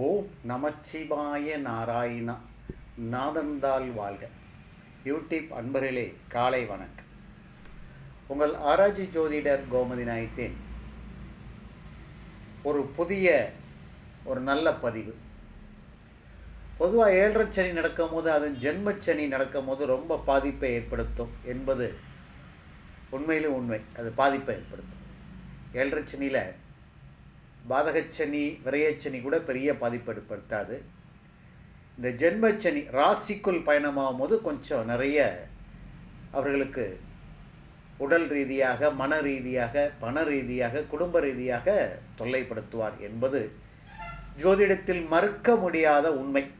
ஓம் நமச்சிவாய நாராயணா நாதந்தால் வாழ்க. யூடியூப் அன்பர்களே காலை வணக்கம். உங்கள் ஆராய்ச்சி ஜோதிடர் கோமதி நாயத்தின். ஒரு புதிய ஒரு நல்ல பதிவு. பொதுவாக ஏழரை சனி நடக்கும் போது அது ஜென்மச்சனி நடக்கும் போது ரொம்ப பாதிப்பை ஏற்படுத்தும் என்பது உண்மையிலும் உண்மை. அது பாதிப்பை ஏற்படுத்தும். ஏழரை சனியில் பாதகச்சனி விரயச்சனி கூட பெரிய பாதிப்பு ஏற்படுத்தாது இந்த ஜென்மச்சனி ராசிக்குள் பயணமாகும் போது கொஞ்சம் நிறைய அவர்களுக்கு உடல் ரீதியாக மன ரீதியாக பண ரீதியாக குடும்ப ரீதியாக தொல்லைப்படுத்துவார் என்பது ஜோதிடத்தில் மறுக்க முடியாத உண்மை.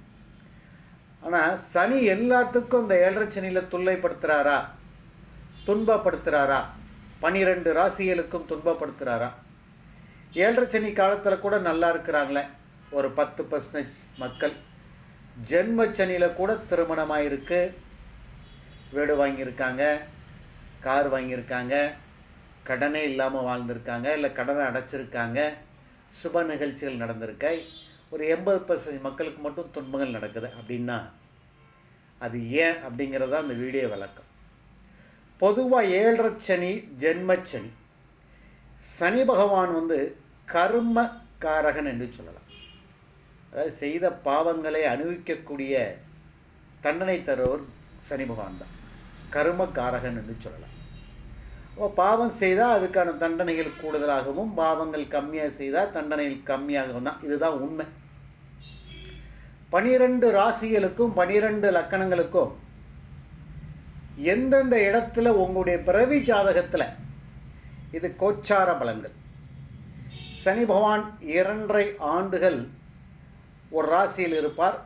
ஆனால் சனி எல்லாத்துக்கும் இந்த ஏழரை சனியில் தொல்லைப்படுத்துகிறாரா துன்பப்படுத்துகிறாரா பனிரெண்டு ராசிகளுக்கும் துன்பப்படுத்துகிறாரா ஏழரை சனி காலத்தில் கூட நல்லா இருக்கிறாங்களே. ஒரு பத்து பர்சன்டேஜ் மக்கள். ஜென்ம சனியில் கூட திருமணமாக இருக்குது வீடு வாங்கியிருக்காங்க. கார் வாங்கியிருக்காங்க. கடனே இல்லாமல் வாழ்ந்திருக்காங்க. இல்லை கடனை அடைச்சிருக்காங்க. சுப நிகழ்ச்சிகள் நடந்திருக்க. ஒரு எண்பது பர்சன்டேஜ் மக்களுக்கு மட்டும் துன்பங்கள் நடக்குது அப்படின்னா அது ஏன் அப்படிங்கிறது தான் அந்த வீடியோ விளக்கம். பொதுவாக ஏழரை சனி ஜென்மச்சனி சனி பகவான் வந்து கர்ம காரகன் என்று சொல்லலாம். அதாவது செய்த பாவங்களை அனுபவிக்கக்கூடிய தண்டனை தருவர் சனி பகவான் தான். கர்ம காரகன் என்று சொல்லலாம். அப்போ பாவம் செய்தால் அதுக்கான தண்டனைகள் கூடுதலாகவும் பாவங்கள் கம்மியாக செய்தால் தண்டனைகள் கம்மியாகவும் தான். இதுதான் உண்மை. பனிரெண்டு ராசிகளுக்கும் பனிரெண்டு லக்கணங்களுக்கும் எந்தெந்த இடத்துல உங்களுடைய பிறவி ஜாதகத்தில் இது கோச்சார பலன்கள். சனி பகவான் இரண்டரை ஆண்டுகள் ஒரு ராசியில் இருப்பார்.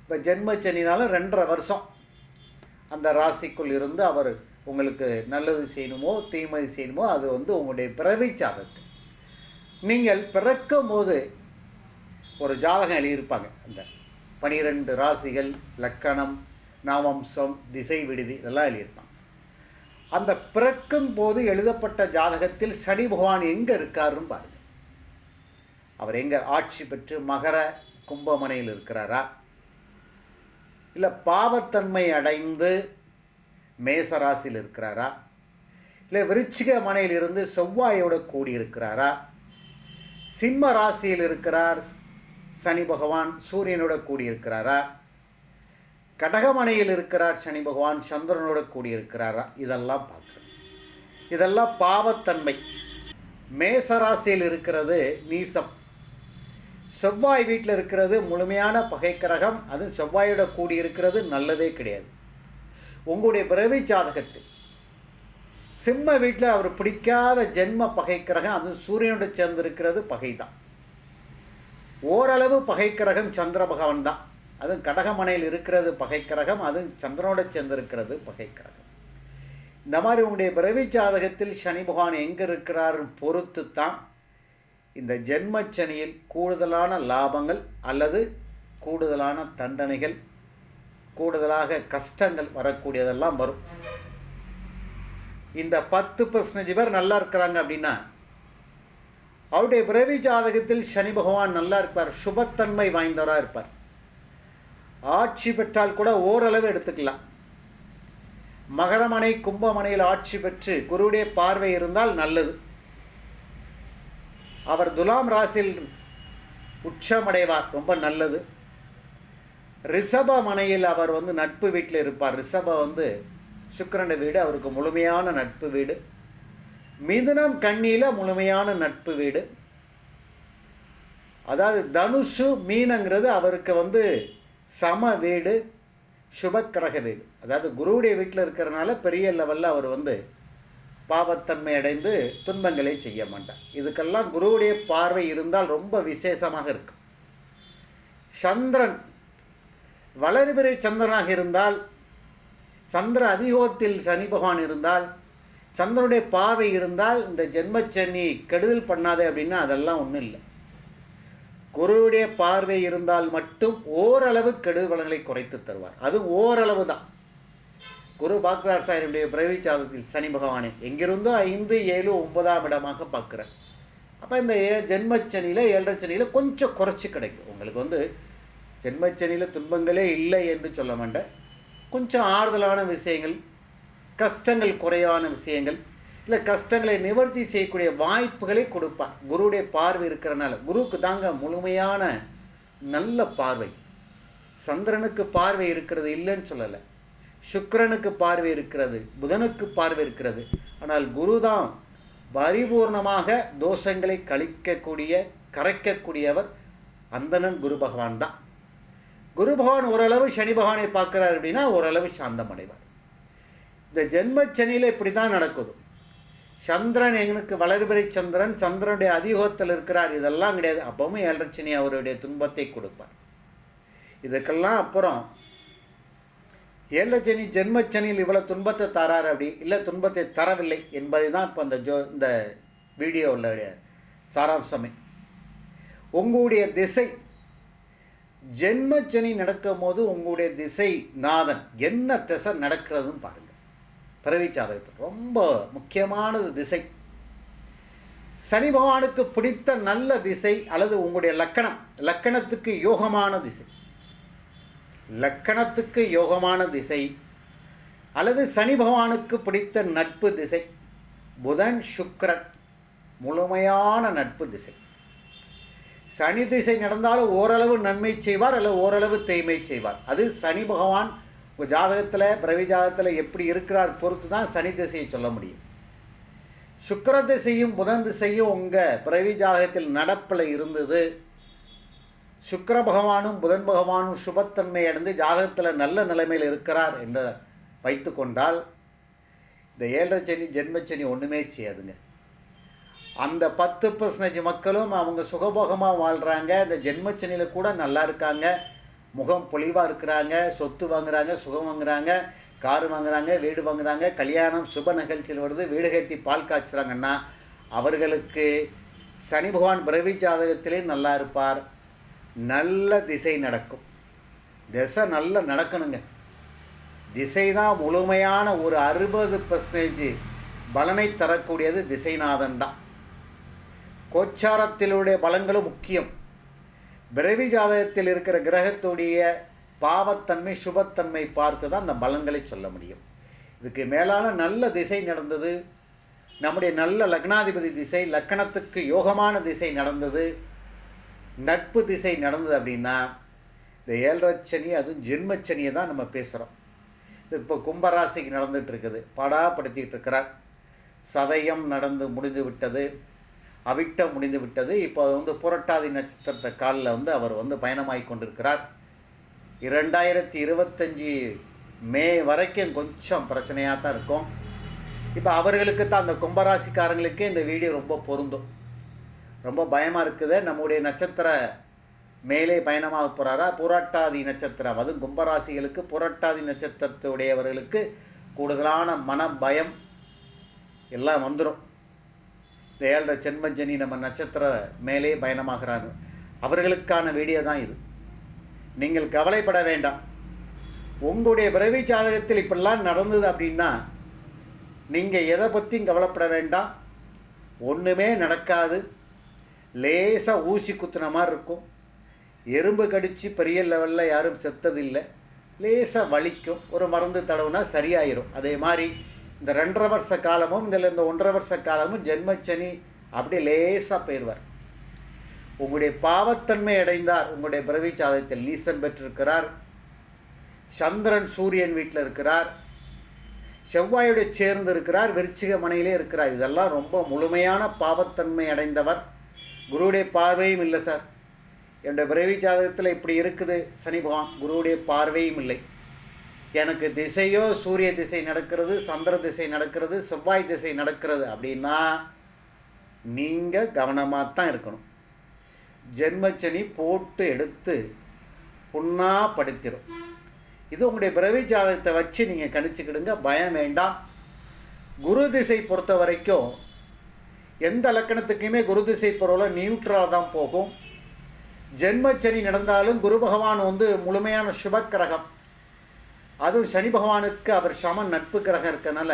இப்போ ஜென்ம சனினாலும் ரெண்டரை வருஷம். அந்த ராசிக்குள் இருந்து அவர் உங்களுக்கு நல்லது செய்யணுமோ தீமை செய்யணுமோ அது வந்து உங்களுடைய பிறவி சாதத்து நீங்கள் பிறக்கும் போது ஒரு ஜாதகம் எழுதியிருப்பாங்க. அந்த பனிரெண்டு ராசிகள் லக்கணம் நாமம்சம் திசை விடுதி இதெல்லாம் எழுதியிருப்பாங்க. அந்த பிறக்கும் போது எழுதப்பட்ட ஜாதகத்தில் சனி பகவான் எங்கே இருக்காருன்னு பாருங்கள் அவர் எங்கே ஆட்சி பெற்று மகர கும்பமனையில் இருக்கிறாரா? இல்லை பாவத்தன்மை அடைந்து மேசராசியில் இருக்கிறாரா? இல்லை விருச்சிக மனையில் இருந்து செவ்வாயோட கூடியிருக்கிறாரா சிம்ம ராசியில் இருக்கிறார் சனி பகவான் சூரியனோட கூடியிருக்கிறாரா கடகமனையில் இருக்கிறார் சனி பகவான் சந்திரனோடு கூடியிருக்கிறாரா? இதெல்லாம் பார்க்குறோம் இதெல்லாம் பாவத்தன்மை. மேசராசியில் இருக்கிறது நீசம். செவ்வாய் வீட்டில் இருக்கிறது முழுமையான பகைக்கிரகம். அது செவ்வாயோட கூடியிருக்கிறது நல்லதே கிடையாது. உங்களுடைய பிறவி ஜாதகத்தில் சிம்ம வீட்டில் அவர் பிடிக்காத ஜென்ம பகைக்கிரகம் அது சூரியனோட சேர்ந்திருக்கிறது பகை தான் ஓரளவு பகைக்கிரகம் சந்திர பகவான் தான். அதுவும் கடகமனையில் இருக்கிறது பகைக்கிரகம் அதுவும் சந்திரனோட சேர்ந்திருக்கிறது பகைக்கிரகம். இந்த மாதிரி உங்களுடைய பிறவி ஜாதகத்தில் சனி பகவான் எங்கே இருக்கிறாருன்னு பொறுத்து தான் இந்த ஜென்மச்சனியில் கூடுதலான லாபங்கள் அல்லது கூடுதலான தண்டனைகள் கூடுதலாக கஷ்டங்கள் வரக்கூடியதெல்லாம் வரும். இந்த பத்து பர்சன்டேஜ் பேர் நல்லா இருக்கிறாங்க அப்படின்னா அவருடைய பிறவி ஜாதகத்தில் சனி பகவான் நல்லா இருப்பார் சுபத்தன்மை வாய்ந்தவராக இருப்பார். ஆட்சி பெற்றால் கூட ஓரளவு எடுத்துக்கலாம். மகரமனை கும்பமனையில் ஆட்சி பெற்று குருவுடைய பார்வை இருந்தால் நல்லது. அவர் துலாம் ராசியில் உச்சமடைவார் ரொம்ப நல்லது. ரிஷப மனையில் அவர் வந்து நட்பு வீட்டில் இருப்பார். ரிஷப வந்து சுக்கரண்ட வீடு அவருக்கு முழுமையான நட்பு வீடு. மிதுனம் கண்ணியில் முழுமையான நட்பு வீடு. அதாவது தனுஷு மீனங்கிறது அவருக்கு வந்து சம வீடு சுபக்கிரக வீடு. அதாவது குருவுடைய வீட்டில் இருக்கிறனால பெரிய லெவலில் அவர் வந்து பாவத்தன்மை அடைந்து துன்பங்களை செய்ய மாட்டார். இதுக்கெல்லாம் குருவுடைய பார்வை இருந்தால் ரொம்ப விசேஷமாக இருக்கும். சந்திரன் வளர்பிறை சந்திரனாக இருந்தால் சந்திர அதிகோத்தில் சனி பகவான் இருந்தால் சந்திரனுடைய பார்வை இருந்தால் இந்த ஜென்மச்சனி கெடுதல் பண்ணாதே அப்படின்னா அதெல்லாம் ஒன்றும் இல்லை. குருவுடைய பார்வை இருந்தால் மட்டும் ஓரளவு கெடுதல் பலன்களை குறைத்து தருவார். அது ஓரளவு தான். குரு பாக்ரார் சாயனுடைய பிறவி சாதத்தில் சனி பகவானே எங்கிருந்தோ ஐந்து ஏழு ஒன்பதாம் இடமாக பார்க்குறேன் அப்போ இந்த ஏ ஜென்மச்சனியில் ஏழரை சனியில் கொஞ்சம் குறைச்சி கிடைக்கும். உங்களுக்கு உங்களுக்கு வந்து ஜென்மச்சனியில் துன்பங்களே இல்லை என்று சொல்ல மாட்டேன். கொஞ்சம் ஆறுதலான விஷயங்கள் கஷ்டங்கள் குறைவான விஷயங்கள் இல்லை கஷ்டங்களை நிவர்த்தி செய்யக்கூடிய வாய்ப்புகளை கொடுப்பார். குருவுடைய பார்வை இருக்கிறனால. குருவுக்கு தாங்க முழுமையான நல்ல பார்வை. சந்திரனுக்கு பார்வை இருக்கிறது இல்லைன்னு சொல்லலை. சுக்கரனுக்கு பார்வை இருக்கிறது புதனுக்கு பார்வை இருக்கிறது. ஆனால் குரு தான் பரிபூர்ணமாக தோஷங்களை கழிக்கக்கூடிய கரைக்கக்கூடியவர் அந்தணன் குரு பகவான் தான். குரு பகவான் ஓரளவு சனி பகவானை பார்க்குறார் அப்படின்னா ஓரளவு சாந்தம் அடைவார் இந்த ஜென்மச்சனியில் இப்படி தான் நடக்குது. சந்திரன் எங்களுக்கு வளர்பிறை சந்திரன் சந்திரனுடைய அதிகோத்தில் இருக்கிறார். இதெல்லாம் கிடையாது. அப்பவும் ஏழரட்சணி அவருடைய துன்பத்தை கொடுப்பார். இதுக்கெல்லாம் அப்புறம் ஏழச்சனி ஜென்மச்சனியில் இவ்வளோ துன்பத்தை தரார் அப்படி? இல்லை துன்பத்தை தரவில்லை என்பதை தான் இப்போ இந்த ஜோ இந்த வீடியோவில் சாராம்சமே. உங்களுடைய திசை ஜென்மச்சனி நடக்கும் போது உங்களுடைய திசை நாதன். என்ன திசை நடக்கிறதுன்னு பாருங்கள் பிறவி ஜாதகத்தில் ரொம்ப முக்கியமானது திசை. சனி பகவானுக்கு பிடித்த நல்ல திசை அல்லது உங்களுடைய லக்கணம். லக்கணத்துக்கு யோகமான திசை. லக்கணத்துக்கு யோகமான திசை அல்லது சனி பகவானுக்கு பிடித்த நட்பு திசை. புதன் சுக்கரன் முழுமையான நட்பு திசை. சனி திசை நடந்தாலும் ஓரளவு நன்மை செய்வார் அல்லது ஓரளவு தீமை செய்வார். அது சனி பகவான் உங்கள் ஜாதகத்தில் பிறவி ஜாதகத்தில் எப்படி இருக்கிறார் பொறுத்து தான் சனி திசையை சொல்ல முடியும். சுக்கர திசையும் புதன் திசையும் உங்கள் பிறவி ஜாதகத்தில் நடப்பில் இருந்தது. சுக்கர பகவானும் புதன் பகவானும் சுபத்தன்மை அடைந்து ஜாதகத்தில் நல்ல நிலைமையில் இருக்கிறார் என்று வைத்து கொண்டால் இந்த ஏழரை சனி ஜென்மச்சனி ஒன்றுமே செய்யாதுங்க. அந்த பத்து பர்சன்டேஜ் மக்களும் அவங்க சுகபோகமாக வாழ்கிறாங்க இந்த ஜென்மச்சனியில் கூட நல்லா இருக்காங்க. முகம் பொலிவாக இருக்கிறாங்க சொத்து வாங்குறாங்க சுகம் வாங்குறாங்க கார் வாங்குறாங்க வீடு வாங்குறாங்க கல்யாணம் சுப நிகழ்ச்சியில் வருது வீடு கட்டி பால் காய்ச்சுறாங்கன்னா அவர்களுக்கு சனி பகவான் பிறவி ஜாதகத்திலே நல்லா இருப்பார். நல்ல திசை நடக்கும். திசை நல்லா நடக்கணுங்க. திசை தான் முழுமையான ஒரு அறுபது பர்சன்டேஜ் பலனை தரக்கூடியது திசைநாதன் தான். கோச்சாரத்திலுடைய பலங்களும் முக்கியம். பிறவி ஜாதகத்தில் இருக்கிற கிரகத்துடைய பாவத்தன்மை சுபத்தன்மை பார்த்து தான் அந்த பலன்களை சொல்ல முடியும். இதுக்கு மேலான நல்ல திசை நடந்தது. நம்முடைய நல்ல லக்னாதிபதி திசை லக்கணத்துக்கு யோகமான திசை நடந்தது. நட்பு திசை நடந்தது அப்படின்னா இந்த ஏழரச்சனி அதுவும் ஜென்மச்சனியை தான் நம்ம பேசுகிறோம் இது இப்போ கும்பராசிக்கு நடந்துகிட்ருக்குது படாப்படுத்திக்கிட்டு இருக்கிறார். சதயம் நடந்து முடிந்து விட்டது. அவிட்டம் முடிந்து விட்டது. இப்போ அது வந்து புரட்டாதி நட்சத்திரத்தை காலில் வந்து அவர் வந்து பயணமாகி கொண்டிருக்கிறார். இரண்டாயிரத்தி இருபத்தஞ்சி மே வரைக்கும் கொஞ்சம் பிரச்சனையாக தான் இருக்கும். இப்போ அவர்களுக்கு தான் அந்த கும்பராசிக்காரங்களுக்கே இந்த வீடியோ ரொம்ப பொருந்தும். ரொம்ப பயமாக இருக்குது. நம்முடைய நட்சத்திர மேலே பயணமாக போகிறாரா புரட்டாதி நட்சத்திரம் அதுவும் கும்பராசிகளுக்கு புரட்டாதி நட்சத்திரத்துடையவர்களுக்கு கூடுதலான மன பயம் எல்லாம் வந்துடும் இந்த ஏழரை சென்மஞ்சனி நம்ம நட்சத்திர மேலே பயணமாகிறாங்க அவர்களுக்கான வீடியோ தான் இது. நீங்கள் கவலைப்பட வேண்டாம். உங்களுடைய பிறவி ஜாதகத்தில் இப்படிலாம் நடந்தது அப்படின்னா நீங்கள் எதை பற்றியும் கவலைப்பட வேண்டாம். ஒன்றுமே நடக்காது. லேசாக ஊசி குத்துன மாதிரி இருக்கும். எறும்பு கடித்து பெரிய லெவலில் யாரும் செத்ததில்லை. லேசாக வலிக்கும். ஒரு மருந்து தடவுனா சரியாயிரும். அதே மாதிரி இந்த ரெண்டரை வருஷ காலமும் இதில் இந்த ஒன்றரை வருஷ காலமும் ஜென்மச்சனி அப்படி லேசாக போயிடுவார் உங்களுடைய பாவத்தன்மை அடைந்தார். உங்களுடைய பிறவி சாதத்தில் நீசன் பெற்றிருக்கிறார். சந்திரன் சூரியன் வீட்டில் இருக்கிறார். செவ்வாயோட சேர்ந்து இருக்கிறார். விருச்சிக மனையிலே இருக்கிறார். இதெல்லாம் ரொம்ப முழுமையான பாவத்தன்மை அடைந்தவர். குருவுடைய பார்வையும் இல்லை சார். என்னுடைய பிறவி ஜாதகத்தில் இப்படி இருக்குது. சனி பகவான் குருவுடைய பார்வையும் இல்லை. எனக்கு திசையோ சூரிய திசை நடக்கிறது சந்திர திசை நடக்கிறது செவ்வாய் திசை நடக்கிறது அப்படின்னா நீங்கள் கவனமாக தான் இருக்கணும் ஜென்மச்சனி போட்டு எடுத்து புண்ணாக படுத்திடும் இது உங்களுடைய பிறவி ஜாதகத்தை வச்சு நீங்கள் கணிச்சுக்கிடுங்க. பயம் வேண்டாம். குரு திசை பொறுத்த வரைக்கும் எந்த லக்கணத்துக்குமே குரு திசை பொருளில் நியூட்ரலாக தான் போகும். ஜென்மச்சனி நடந்தாலும் குரு பகவான் வந்து முழுமையான சுபக்கிரகம். அதுவும் சனி பகவானுக்கு அவர் சம நட்பு கிரகம் இருக்கனால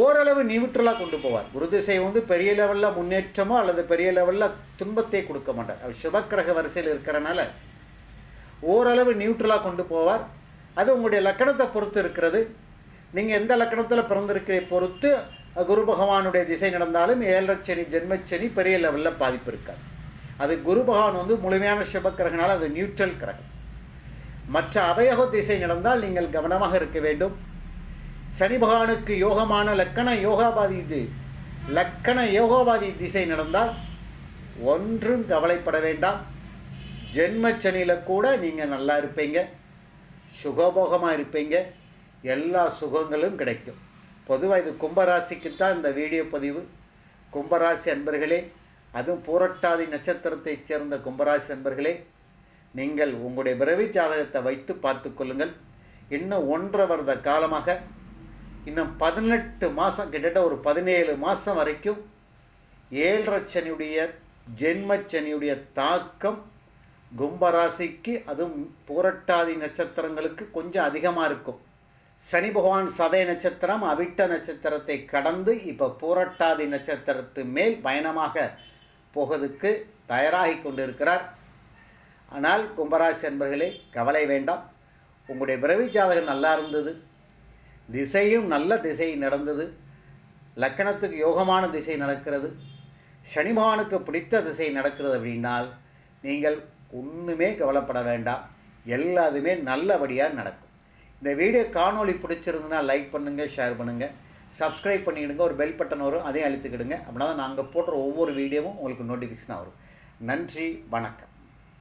ஓரளவு நியூட்ரலாக கொண்டு போவார். குரு திசை வந்து பெரிய லெவலில் முன்னேற்றமோ அல்லது பெரிய லெவலில் துன்பத்தை கொடுக்க மாட்டார். அவர் சுபக்கிரக வரிசையில் இருக்கிறனால ஓரளவு நியூட்ரலாக கொண்டு போவார். அது உங்களுடைய லக்கணத்தை பொறுத்து இருக்கிறது. நீங்கள் எந்த லக்கணத்தில் பிறந்திருக்கிற பொறுத்து குரு பகவானுடைய திசை நடந்தாலும் ஏழரச்சனி ஜென்மச்சனி பெரிய லெவலில் பாதிப்பு இருக்காது. அது குரு பகவான் வந்து முழுமையான சுபக்கிரகனால் அது நியூட்ரல் கிரகம். மற்ற அவயக திசை நடந்தால் நீங்கள் கவனமாக இருக்க வேண்டும். சனி பகவானுக்கு யோகமான லக்கண யோகாபாதி இது. லக்கண யோகாபாதி திசை நடந்தால் ஒன்றும் கவலைப்பட வேண்டாம். ஜென்மச்சனியில் கூட நீங்கள் நல்லா இருப்பீங்க. சுகபோகமாக இருப்பீங்க. எல்லா சுகங்களும் கிடைக்கும். பொதுவாக இது கும்பராசிக்கு தான் இந்த வீடியோ பதிவு. கும்பராசி அன்பர்களே அதுவும் பூரட்டாதி நட்சத்திரத்தைச் சேர்ந்த கும்பராசி அன்பர்களே நீங்கள் உங்களுடைய பிறவி ஜாதகத்தை வைத்து பார்த்து கொள்ளுங்கள். இன்னும் ஒன்றரை வருட காலமாக இன்னும் பதினெட்டு மாதம் கிட்டத்தட்ட ஒரு பதினேழு மாதம் வரைக்கும் ஏழரை சனியுடைய ஜென்மச்சனியுடைய தாக்கம் கும்பராசிக்கு அதுவும் பூரட்டாதி நட்சத்திரங்களுக்கு கொஞ்சம் அதிகமாக இருக்கும். சனி பகவான் சதய நட்சத்திரம் அவிட்ட நட்சத்திரத்தை கடந்து இப்போ பூரட்டாதி நட்சத்திரத்து மேல் பயணமாக போகிறதுக்கு தயாராகி கொண்டிருக்கிறார். ஆனால் கும்பராசி அன்பர்களே கவலை வேண்டாம். உங்களுடைய பிறவி ஜாதகம் நல்லா இருந்தது. திசையும் நல்ல திசை நடந்தது. லக்கணத்துக்கு யோகமான திசை நடக்கிறது. சனிமானுக்கு பிடித்த திசை நடக்கிறது அப்படின்னால் நீங்கள் ஒன்றுமே கவலைப்பட வேண்டாம். எல்லாதுமே நல்லபடியாக நடக்கும். இந்த வீடியோ காணொளி பிடிச்சிருந்துன்னா லைக் பண்ணுங்கள் ஷேர் பண்ணுங்கள் சப்ஸ்கிரைப் பண்ணிவிடுங்க ஒரு பெல் பட்டன் வரும் அதையும் அழுத்திக்கிடுங்க. அப்படின்னா தான் நாங்கள் போடுற ஒவ்வொரு வீடியோவும் உங்களுக்கு நோட்டிஃபிகேஷனாக வரும். நன்றி வணக்கம்.